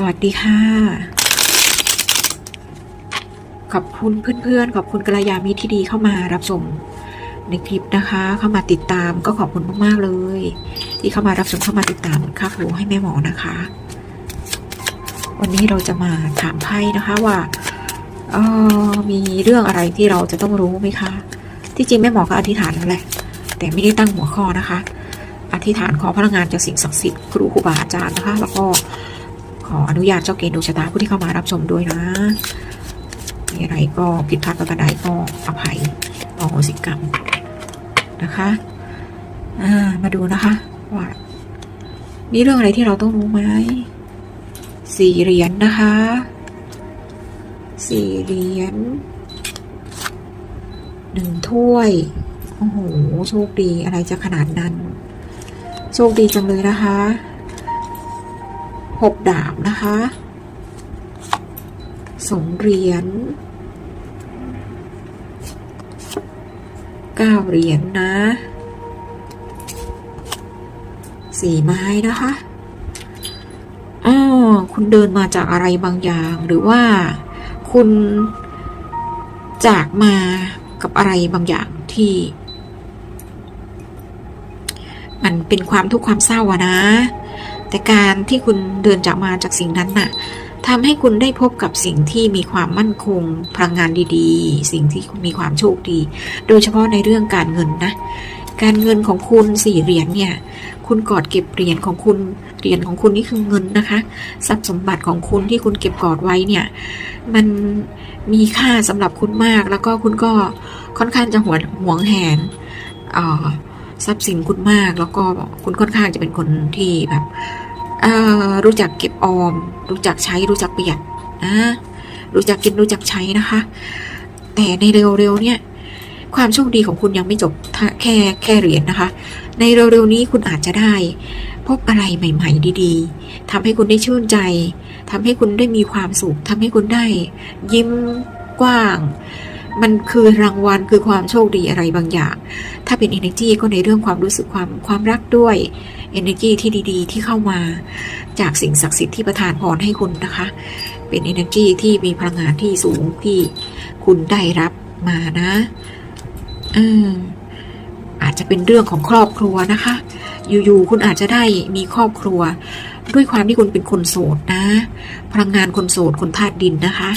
สวัสดีค่ะ ขอบคุณเพื่อนๆ ขอบคุณกัลยามิตรที่ดีเข้ามารับชมในคลิปนะคะ เข้ามาติดตามก็ขอบคุณมากๆเลย ที่เข้ามารับชมเข้ามาติดตามค่าครูให้แม่หมอนะคะ วันนี้เราจะมาถามไพ่นะคะว่าเออมีเรื่องอะไรที่เราจะต้องรู้ไหมคะ ที่จริงแม่หมอก็อธิษฐานแล้วแหละ แต่ไม่ได้ตั้งหัวข้อนะคะ อธิษฐานขอพลังงานจากสิ่งศักดิ์สิทธิ์ครูครูบาอาจารย์นะคะ แล้วก็ ขออนุญาตเจ้าเกณฑ์ดวงชะตาผู้ที่เข้ามารับชมด้วยนะมีอะไรก็ผิดพลาดประการใดก็อภัยอโหสิกรรมนะคะามาดูนะคะว่ามีเรื่องอะไรที่เราต้องรู้ไหมสี่เหรียญนะคะสี่เหรียญหนึ่งถ้วย โอ้โห โชคดีอะไรจะขนาดนั้น โชคดีจังเลยนะคะ หกดาบนะคะสองเหรียญเก้าเหรียญนะสี่ไม้นะคะอ๋อคุณเดินมาจากอะไรบางอย่างหรือว่าคุณจากมากับอะไรบางอย่างที่ มันเป็นความทุกข์ความเศร้าอะนะ แต่การที่คุณเดินจากมาจากสิ่งนั้นน่ะทำให้คุณได้พบกับสิ่งที่มีความมั่นคงพลังงานดีๆ สิ่งที่มีความโชคดี โดยเฉพาะในเรื่องการเงินนะ การเงินของคุณสี่เหรียญเนี่ย คุณกอดเก็บเหรียญของคุณ เหรียญของคุณนี่คือเงินนะคะ ทรัพย์สมบัติของคุณที่คุณเก็บกอดไว้เนี่ย มันมีค่าสำหรับคุณมาก แล้วก็คุณก็ค่อนข้างจะหวงหวงแหนอ่อ ทรัพย์สินคุณมาก แล้วก็คุณค่อนข้างจะเป็นคนที่แบบรู้จักเก็บออม รู้จักใช้รู้จักประหยัดนะรู้จักกินรู้จักใช้นะคะ แต่ในเร็วๆเนี่ย ความโชคดีของคุณยังไม่จบแค่แค่เหรียญนะคะ ในเร็วๆนี้คุณอาจจะได้ พบอะไรใหม่ ๆ ดีๆทำให้คุณได้ชื่นใจทำให้คุณได้มีความสุขทำให้คุณได้ ยิ้มกว้าง มันคือรางวัลคือความโชคดีอะไรบางอย่าง ถ้าเป็น energy ก็ในเรื่องความรู้สึกความความรักด้วย energy ที่ดีๆ ที่เข้ามาจากสิ่งศักดิ์สิทธิ์ที่ประทานพรให้คุณนะคะ เป็น energy ที่มีพลังงานที่สูงที่คุณได้รับมานะอืมอาจจะเป็นเรื่องของครอบครัวนะคะ อยู่ๆคุณอาจจะได้มีครอบครัว ด้วยความที่คุณเป็นคนโสดนะ พลังงานคนโสดคนธาตุดินนะคะ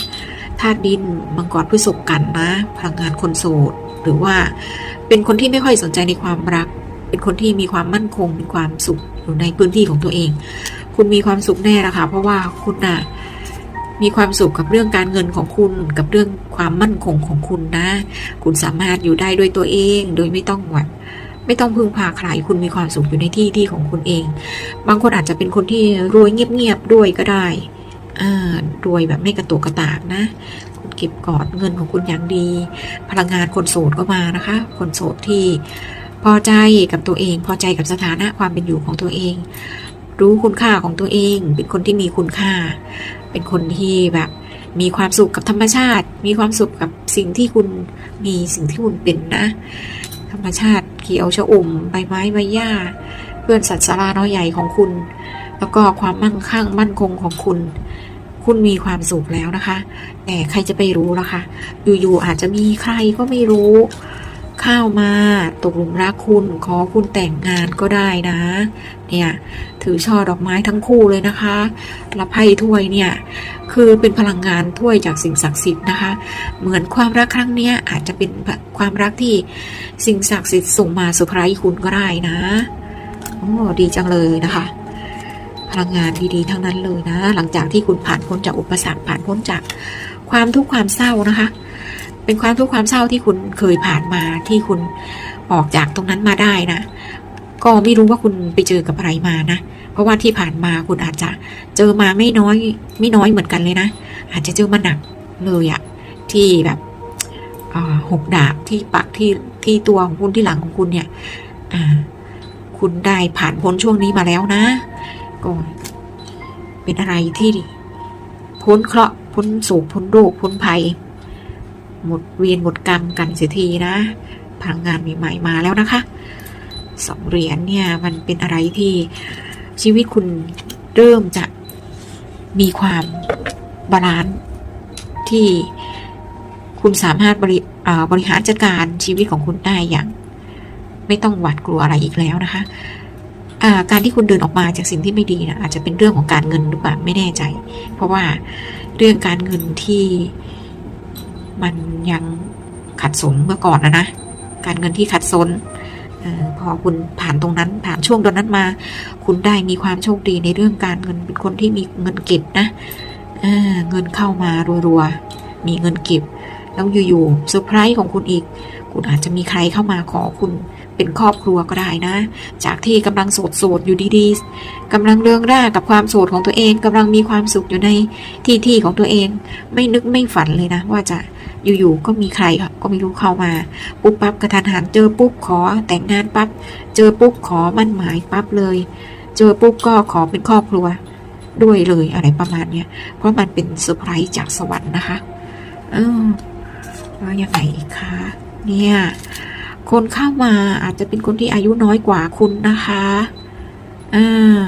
ธาตุดินมังกรพฤษภกันนะ พลังงานคนโสด หรือว่าเป็นคนที่ไม่ค่อยสนใจในความรัก เป็นคนที่มีความมั่นคงมีความสุขอยู่ในพื้นที่ของตัวเอง คุณมีความสุขแน่ละค่ะเพราะว่าคุณน่ะมีความสุขกับเรื่องการเงินของคุณกับเรื่องความมั่นคงของคุณนะ คุณสามารถอยู่ได้ด้วยตัวเอง โดยไม่ต้องแบบไม่ต้องพึ่งพาใครคุณมีความสุขอยู่ในที่ที่ของคุณเอง บางคนอาจจะเป็นคนที่รวยเงียบๆด้วยก็ได้ รวยแบบไม่กระตุกกระตากนะ คุณเก็บกอดเงินของคุณอย่างดี พลังงานคนโสดก็มานะคะ คนโสดที่พอใจกับตัวเอง พอใจกับสถานะความเป็นอยู่ของตัวเอง รู้คุณค่าของตัวเอง เป็นคนที่มีคุณค่า เป็นคนที่แบบมีความสุขกับธรรมชาติ มีความสุขกับสิ่งที่คุณมีสิ่งที่คุณเป็นนะ ธรรมชาติเขียวชะอุ่มใบไม้ใบหญ้า เพื่อนสัตว์สาราน้อยใหญ่ของคุณ แล้วก็ความมั่งคั่งมั่นคงของคุณ คุณมีความสุขแล้วนะคะ แต่ใครจะไปรู้ล่ะคะอยู่ๆอาจจะมีใครก็ไม่รู้เข้ามาตกหลุมรักคุณขอคุณแต่งงานก็ได้นะ เนี่ยถือช่อดอกไม้ทั้งคู่เลยนะคะรับไพ่ถ้วยเนี่ยคือเป็นพลังงานถ้วยจากสิ่งศักดิ์สิทธิ์นะคะ เหมือนความรักครั้งเนี้ยอาจจะเป็นความรักที่สิ่งศักดิ์สิทธิ์ส่งมาเซอร์ไพรส์คุณก็ได้นะโอ้ดีจังเลยนะคะ พลังงานดีๆ ทั้งนั้นเลยนะ หลังจากที่คุณผ่านพ้นจากอุปสรรคผ่านพ้นจากความทุกข์ความเศร้านะคะ เป็นความทุกข์ความเศร้าที่คุณเคยผ่านมาที่คุณออกจากตรงนั้นมาได้นะ ก็ไม่รู้ว่าคุณไปเจอกับอะไรมานะ เพราะว่าที่ผ่านมาคุณอาจจะเจอมาไม่น้อย ไม่น้อยเหมือนกันเลยนะ อาจจะเจอมาหนักเลยอะที่แบบหกดาบที่ปักที่ที่ตัวของคุณที่หลังของคุณเนี่ยคุณได้ผ่านพ้นช่วงนี้มาแล้วนะ ก็เป็นอะไรที่พ้นเคราะห์พ้นโศกพ้นโรคพ้นภัย หมดเวียนหมดกรรมกันเสียทีนะพลังงานใหม่ๆมาแล้วนะคะสองเหรียญเนี่ยมันเป็นอะไรที่ชีวิตคุณเริ่มจะมีความบาลานซ์ที่คุณสามารถบริบริหารจัดการชีวิตของคุณได้อย่าง ไม่ต้องหวาดกลัวอะไรอีกแล้วนะคะ การที่คุณเดินออกมาจากสิ่งที่ไม่ดีนะอาจจะเป็นเรื่องของการเงินหรือเปล่าไม่แน่ใจ เพราะว่าเรื่องการเงินที่มันยังขัดสนเมื่อก่อนนะนะการเงินที่ขัดสนออพอคุณผ่านตรงนั้นผ่านช่วงตรงนั้นมา คุณได้มีความโชคดีในเรื่องการเงินเป็นคนที่มีเงินเก็บนะเเงินเข้ามารัวๆมีเงินเก็บแล้วอยู่ๆเซอร์ไพรส์ของคุณอีก คุณอาจจะมีใครเข้ามาขอคุณ เป็นครอบครัวก็ได้นะ จากที่กำลังโสดๆอยู่ดีๆกำลังเรื่องร่ากับความโสดของตัวเองกำลังมีความสุขอยู่ในที่ที่ของตัวเอง ไม่นึกไม่ฝันเลยนะ ว่าจะอยู่ๆก็มีใครก็ไม่รู้เข้ามาปุ๊บปั๊บกระทันหันเจอปุ๊บขอแต่งงานปั๊บเจอปุ๊บขอมั่นหมายปั๊บเลย เจอปุ๊บก็ขอเป็นครอบครัวด้วยเลยอะไรประมาณเนี้ยเพราะมันเป็นเซอร์ไพรส์จากสวรรค์นะคะเออว่ายังไงอีกคะเนี่ย คนเข้ามาอาจจะเป็นคนที่อายุน้อยกว่าคุณนะคะอ่า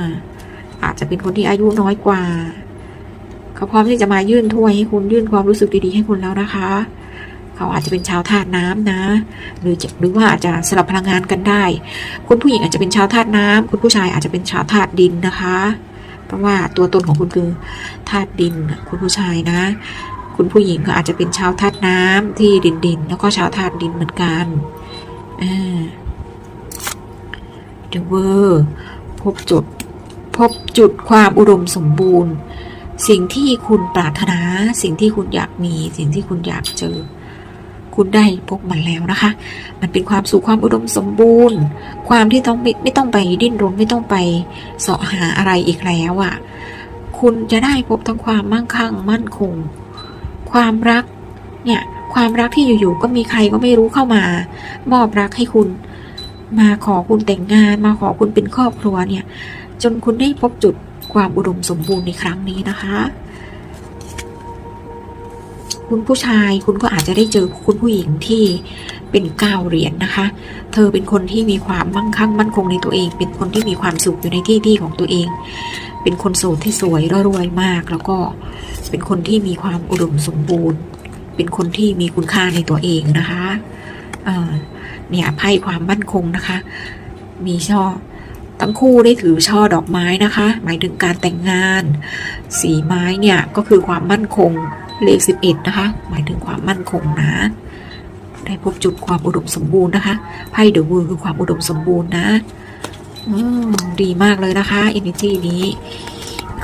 อาจจะเป็นคนที่อายุน้อยกว่า เขาพร้อมที่จะมายื่นถ้วยให้คุณยื่นความรู้สึกดีๆให้คุณแล้วนะคะ เขาอาจจะเป็นชาวธาตุน้ำนะ หรือจะหรือว่าอาจจะสลับพลังงานกันได้ คุณผู้หญิงอาจจะเป็นชาวธาตุน้ำคุณผู้ชายอาจจะเป็นชาวธาตุดินนะคะ เพราะว่าตัวตนของคุณคือธาตุดิน คุณผู้ชายนะ คุณผู้หญิงก็อาจจะเป็นชาวธาตุน้ำที่ดินดินแล้วก็ชาวธาตุดินเหมือนกัน อ่าเดเวอร์พบจุดพบจุดความอุดมสมบูรณ์ สิ่งที่คุณปรารถนา สิ่งที่คุณอยากมี สิ่งที่คุณอยากเจอ คุณได้พบมันแล้วนะคะ มันเป็นความสุขความอุดมสมบูรณ์ ความที่ต้องไม่ไม่ต้องไปดิ้นรนไม่ต้องไปเสาะหาอะไรอีกแล้วอะ่ะ คุณจะได้พบทั้งความมั่งคั่งมั่นคง ความรักเนี่ย ความรักที่อยู่ๆก็มีใครก็ไม่รู้เข้ามามอบรักให้คุณ มาขอคุณแต่งงาน มาขอคุณเป็นครอบครัวเนี่ย จนคุณได้พบจุดความอุดมสมบูรณ์ในครั้งนี้นะคะ คุณผู้ชายคุณก็อาจจะได้เจอคุณผู้หญิงที่เป็นก้าวเหรียญนะคะ เธอเป็นคนที่มีความมั่งคั่งมั่นคงในตัวเอง เป็นคนที่มีความสุขอยู่ในที่ที่ของตัวเอง เป็นคนโสดที่สวยร่รวยมาก แล้วก็เป็นคนที่มีความอุดมสมบูรณ์ เป็นคนที่มีคุณค่าในตัวเองนะคะเนี่ยไพ่ความมั่นคงนะคะ มีช่อทั้งคู่ได้ถือช่อดอกไม้นะคะ หมายถึงการแต่งงาน สีไม้เนี่ยก็คือความมั่นคงเลขสิบเอ็ดนะคะ หมายถึงความมั่นคงนะ ได้พบจุดความอุดมสมบูรณ์นะคะไพ่เดอะวูคือความอุดมสมบูรณ์นะอืมดีมากเลยนะคะ energy นี้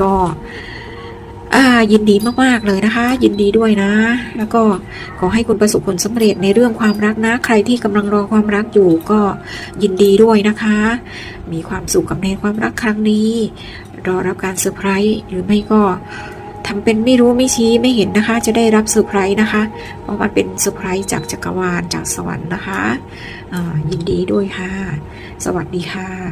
ก็ อ่ายินดีมากๆเลยนะคะ ยินดีด้วยนะ แล้วก็ขอให้คุณประสบผลสำเร็จในเรื่องความรักนะ ใครที่กำลังรอความรักอยู่ก็ยินดีด้วยนะคะ มีความสุขกับในความรักครั้งนี้รอรับการเซอร์ไพรส์หรือไม่ก็ทำเป็นไม่รู้ไม่ชี้ไม่เห็นนะคะ จะได้รับเซอร์ไพรส์นะคะเพราะมันเป็นเซอร์ไพรส์จากจักรวาลจากสวรรค์นะคะยินดีด้วยค่ะ สวัสดีค่ะ